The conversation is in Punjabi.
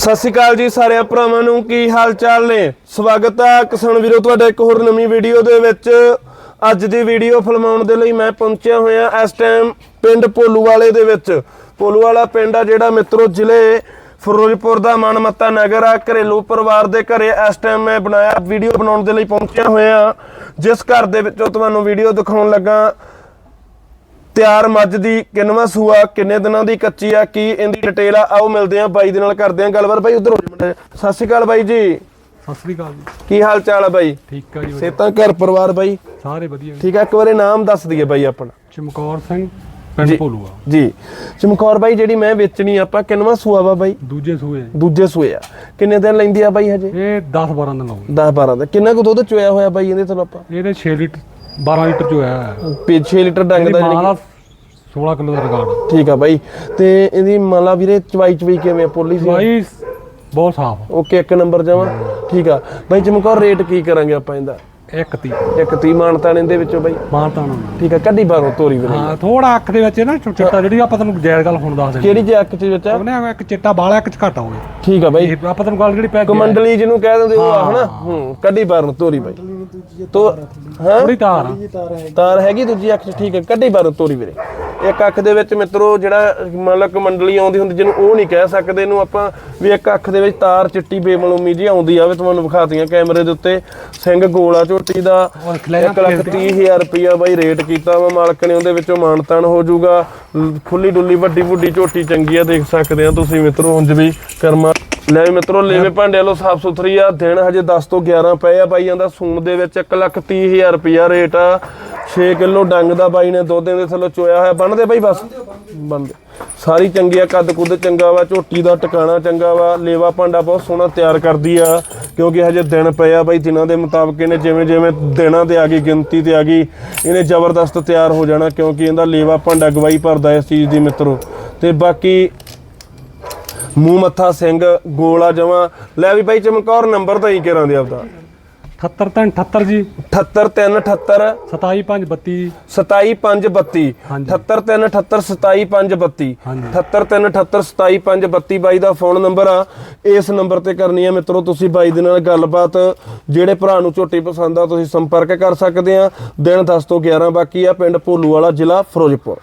ਸਤਿ ਸ਼੍ਰੀ ਅਕਾਲ ਜੀ ਸਾਰਿਆਂ ਭਰਾਵਾਂ ਨੂੰ, ਕੀ ਹਾਲ ਚਾਲ ਨੇ? ਸਵਾਗਤ ਹੈ ਕਿਸਾਨ ਵੀਰੋ, ਤੁਹਾਡਾ ਇੱਕ ਹੋਰ ਨਵੀਂ ਵੀਡੀਓ ਦੇ ਵਿੱਚ। ਅੱਜ ਦੀ ਵੀਡੀਓ ਫਿਲਮਾਉਣ ਦੇ ਲਈ ਮੈਂ ਪਹੁੰਚਿਆ ਹੋਇਆ ਇਸ ਟਾਈਮ ਪਿੰਡ ਭੋਲੂਵਾਲੇ ਦੇ ਵਿੱਚ। ਭੋਲੂਵਾਲਾ ਪਿੰਡ ਆ ਜਿਹੜਾ ਮਿੱਤਰੋ, ਜ਼ਿਲ੍ਹੇ ਫਿਰੋਜ਼ਪੁਰ ਦਾ ਮਨਮੱਤਾ ਨਗਰ ਆ। ਘਰੇਲੂ ਪਰਿਵਾਰ ਦੇ ਘਰੇ ਇਸ ਟਾਈਮ ਮੈਂ ਬਣਾਇਆ, ਵੀਡੀਓ ਬਣਾਉਣ ਦੇ ਲਈ ਪਹੁੰਚਿਆ ਹੋਇਆ। ਜਿਸ ਘਰ ਦੇ ਵਿੱਚੋਂ ਤੁਹਾਨੂੰ ਵੀਡੀਓ ਦਿਖਾਉਣ ਲੱਗਾ। ਤਿਆਰ ਮੱਝ ਦੀ ਕਿੰਨਵਾਂ ਸੂਆ ਕਿੰਨੇ ਦਿਨਾਂ ਦੀ ਕੱਚੀ ਆ ਕੀ ਇਹਦੀ ਡਿਟੇਲ ਆ? ਆਓ ਮਿਲਦੇ ਆ ਬਾਈ ਦੇ ਨਾਲ ਕਰਦੇ ਆ ਗੱਲਬਾਤ। ਬਾਈ ਉਧਰ ਹੋ ਜਾ ਮੁੰਡੇ। ਸਤਿ ਸ਼੍ਰੀ ਅਕਾਲ ਬਾਈ ਜੀ। ਸਤਿ ਸ੍ਰੀ ਅਕਾਲ ਜੀ। ਕੀ ਹਾਲ ਚਾਲ ਆ ਬਾਈ? ਠੀਕ ਆ ਜੀ ਵਧੀਆ। ਸੇਤਾਂ ਘਰ ਪਰਿਵਾਰ ਬਾਈ? ਸਾਰੇ ਵਧੀਆ ਜੀ। ਠੀਕ ਆ ਇੱਕ ਵਾਰੀ ਨਾਮ ਦੱਸ ਦਈਏ ਬਾਈ ਆਪਣਾ। ਚਮਕੌਰ ਸਿੰਘ ਪਿੰਡ। ਭੋਲੂਆ। ਜੀ। ਚਮਕੌਰ ਬਾਈ ਜਿਹੜੀ ਮੈਂ ਵੇਚਣੀ ਆਪਾਂ ਕਿੰਨਵਾਂ ਸੂਆ ਵਾ ਬਾਈ? ਦੂਜੇ ਸੂਏ। ਦੂਜੇ ਸੂਏ ਆ। ਕਿੰਨੇ ਦਿਨ ਲੈਂਦੀ ਆ ਬਾਈ ਹਜੇ? ਇਹ 10 12 ਦਿਨ ਲਾਉਂਦੇ। 10 12 ਦਾ ਕਿੰਨਾ ਕੁ ਦੁੱਧ ਚੋਇਆ ਹੋਇਆ ਬਾਈ ਇਹਦੇ ਤੋਂ ਆਪਾਂ? ਇਹਦੇ 6 ਲੀਟਰ 12 ਲੀਟਰ ਜੋ ਹੈ 6 ਲੀਟਰ ਡੰਗ ਦਾ ਦਾ 16 ਕਿਲੋ ਦਾ ਰਿਕਾਰਡ। ਠੀਕ ਆ ਬਾਈ। ਤੇ ਇਹਦੀ ਮੰਨ ਲਾ ਵੀਰੇ ਚਵਾਈ ਚਵਾਈ ਕਿਵੇਂ ਆ? ਪੋਲੀ ਸੀ? ਭਾਈ ਬਹੁਤ ਸਾਫ਼ ਓਕੇ ਇੱਕ ਨੰਬਰ ਜਾਵਾਂ ਠੀਕ ਆ। ਬਾਈ ਚਮਕੌਰ ਰੇਟ ਕੀ ਕਰਾਂਗੇ ਆਪਾਂ ਇਹਦਾ? ਇੱਕ ਤੀ ਇੱਕ 30 ਮਾਨਤਾਨ ਇਹਦੇ ਵਿੱਚੋਂ ਬਾਈ? ਮਾਰਤਾ ਨਾ ਠੀਕ ਆ ਕੱਢੀ ਬਾਹਰੋਂ ਤੋਰੀ ਵੀਰੇ। ਹਾਂ ਥੋੜਾ ਅੱਖ ਦੇ ਵਿੱਚ ਨਾ ਚਿੱਟਾ ਜਿਹੜੀ ਆਪਾਂ ਤੁਹਾਨੂੰ ਜਾਇਜ਼ ਗੱਲ ਹੁਣ ਦੱਸ ਦਿੰਦੇ ਕਿਹੜੀ ਜੇ ਅੱਖ ਚ ਵਿੱਚ ਆ? ਉਹਨੇ ਇੱਕ ਚਿੱਟਾ ਬਾਲਾ ਇੱਕ ਚ ਘੱਟ ਹੋਵੇ ਠੀਕ ਆ ਬਾਈ। ਆਪਾਂ ਤੁਹਾਨੂੰ ਗੱਲ ਜਿਹੜੀ ਪੈ ਕਮੰਡਲੀ ਜਿਹਨੂੰ ਕਹਿ ਦਿੰਦੇ ਉਹ ਆ ਹਨਾ? ਹੂੰ ਕੱਢੀ ਬਾਹਰੋਂ ਤੋਰੀ ਬਾਈ। ਤੋ ਹਾਂ? ਥੋੜੀ ਤਾਰ ਆ। ਤਾਰ ਹੈਗੀ। ਦੂਜੀ ਅੱਖ 'ਚ ਠੀਕ ਹੈ ਕੱਢੀ ਬਾਹਰੋਂ ਤੋਰੀ ਵੀਰੇ। ਇੱਕ ਅੱਖ ਦੇ ਵਿੱਚ ਮਿੱਤਰੋ ਜਿਹੜਾ ਮੰਨ ਲਓ ਕਮੰਡਲੀ ਆਉਂਦੀ ਹੁੰਦੀ ਜਿਹਨੂੰ ਉਹ ਨਹੀਂ ਕਹਿ ਸਕਦੇ ਇਹਨੂੰ ਆਪਾਂ ਵੀ ਇੱਕ ਅੱਖ ਦੇ ਵਿੱਚ ਤਾਰ ਚਿੱਟੀ ਬੇਮਲੂਮੀ ਜੀ ਆਉਂਦੀ ਆਵੇ ਤੁਹਾਨੂੰ ਵਿਖਾਤੀਆਂ ਕੈਮਰੇ ਦੇ ਉੱਤੇ। ਸਿੰਘ ਗੋਲਾ ਝੋਟੀ ਦਾ ਉਹ ਖਿਲਾਇਆ 1 ਲੱਖ 30 ਹਜ਼ਾਰ ਰੁਪਇਆ ਬਾਈ ਰੇਟ ਕੀਤਾ ਵਾ ਮਾਲਕ ਨੇ ਉਹਦੇ ਵਿੱਚੋਂ ਮਾਨਤਾਨ ਹੋ ਜਾਊਗਾ। ਖੁੱਲੀ ਡੁੱਲੀ ਵੱਡੀ ਵੱਡੀ ਝੋਟੀ ਚੰਗੀ ਆ ਦੇਖ ਸਕਦੇ ਆ ਤੁਸੀਂ ਮਿੱਤਰੋ ਉਂਝ ਵੀ ਕਰਮਾ। ਲੈ ਮਿੱਤਰੋ ਲੇਵੇ ਭਾਂਡੇ ਵਾਲੋ ਸਾਫ਼ ਸੁਥਰੀ ਆ ਦਿਨ ਹਜੇ 10 ਤੋਂ 11 ਪਏ ਆ ਬਾਈ ਜਾਂਦਾ ਸੂਣ ਦੇ ਵਿੱਚ 1 ਲੱਖ 30 ਹਜ਼ਾਰ ਰੁਪਇਆ ਰੇਟ ਆ। 6 ਕਿਲੋ ਡੰਗ ਦਾ ਬਾਈ ਨੇ ਦੋ ਦੇ ਥੱਲੇ ਚੋਇਆ ਹੋਇਆ। ਬੰਨਦੇ ਬਾਈ ਬਸ? ਬੰਨਦੇ ਸਾਰੀ ਚੰਗੀ ਆ, ਕੱਦ ਕੁੱਦ ਚੰਗਾ ਵਾ, ਝੋਟੀ ਦਾ ਟਿਕਾਣਾ ਚੰਗਾ ਵਾ, ਲੇਵਾ ਭਾਂਡਾ ਬਹੁਤ ਸੋਹਣਾ ਤਿਆਰ ਕਰਦੀ ਆ, ਕਿਉਂਕਿ ਹਜੇ ਦਿਨ ਪਏ ਆ ਬਾਈ, ਦਿਨਾਂ ਦੇ ਮੁਤਾਬਕ ਇਹਨੇ ਜਿਵੇਂ ਜਿਵੇਂ ਦਿਨਾਂ ਤੇ ਆ ਗਈ, ਗਿਣਤੀ ਤੇ ਆ ਗਈ, ਇਹਨੇ ਜ਼ਬਰਦਸਤ ਤਿਆਰ ਹੋ ਜਾਣਾ, ਕਿਉਂਕਿ ਇਹਦਾ ਲੇਵਾ ਭਾਂਡਾ ਗਵਾਈ ਭਰਦਾ ਇਸ ਚੀਜ਼ ਦੀ ਮਿੱਤਰੋ। ਤੇ ਬਾਕੀ ਮੂੰਹ ਮੱਥਾ ਸਿੰਘ, ਗੋਲਾ ਜਮਾ ਲੈ ਵੀ ਬਾਈ ਚਮਕੌਰ ਨੰਬਰ ਤਾਂ ਹੀ ਕਰਾਂ ਦੇ ਆਪਦਾ। 78 ਤਾਂ 78 ਜੀ। 78378 27532 27532 ਹਾਂਜੀ। 78378 27532 ਹਾਂਜੀ। 78378 ਬਾਈ ਦਾ ਫੋਨ ਨੰਬਰ ਆ। ਇਸ ਨੰਬਰ ਤੇ ਕਰਨੀ ਆ ਮਿੱਤਰੋ ਤੁਸੀਂ ਬਾਈ ਦੇ ਨਾਲ ਗੱਲਬਾਤ। ਜਿਹੜੇ ਭਰਾ ਨੂੰ ਝੋਟੀ ਪਸੰਦ ਆ ਤੁਸੀਂ ਸੰਪਰਕ ਕਰ ਸਕਦੇ ਆ। ਦਿਨ 10 ਤੋਂ 11 ਬਾਕੀ ਆ ਪਿੰਡ ਭੋਲੂ ਵਾਲਾ ਜ਼ਿਲ੍ਹਾ ਫਿਰੋਜ਼ਪੁਰ।